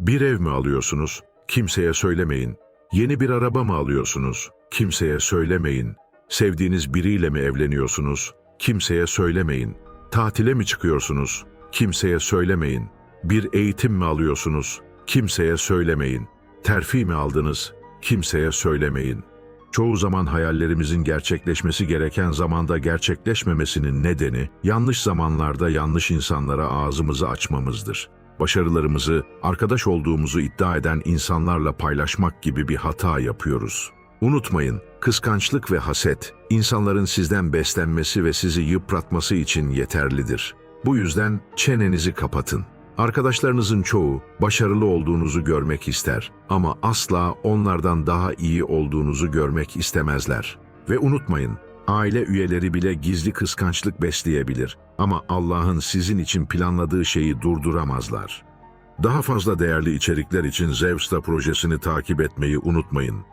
Bir ev mi alıyorsunuz? Kimseye söylemeyin. Yeni bir araba mı alıyorsunuz? Kimseye söylemeyin. Sevdiğiniz biriyle mi evleniyorsunuz? Kimseye söylemeyin. Tatile mi çıkıyorsunuz? Kimseye söylemeyin. Bir eğitim mi alıyorsunuz? Kimseye söylemeyin. Terfi mi aldınız? Kimseye söylemeyin. Çoğu zaman hayallerimizin gerçekleşmesi gereken zamanda gerçekleşmemesinin nedeni yanlış zamanlarda yanlış insanlara ağzımızı açmamızdır. Başarılarımızı arkadaş olduğumuzu iddia eden insanlarla paylaşmak gibi bir hata yapıyoruz. Unutmayın, kıskançlık ve haset insanların sizden beslenmesi ve sizi yıpratması için yeterlidir. Bu yüzden çenenizi kapatın. Arkadaşlarınızın çoğu başarılı olduğunuzu görmek ister ama asla onlardan daha iyi olduğunuzu görmek istemezler. Ve unutmayın, aile üyeleri bile gizli kıskançlık besleyebilir ama Allah'ın sizin için planladığı şeyi durduramazlar. Daha fazla değerli içerikler için Zevsta projesini takip etmeyi unutmayın.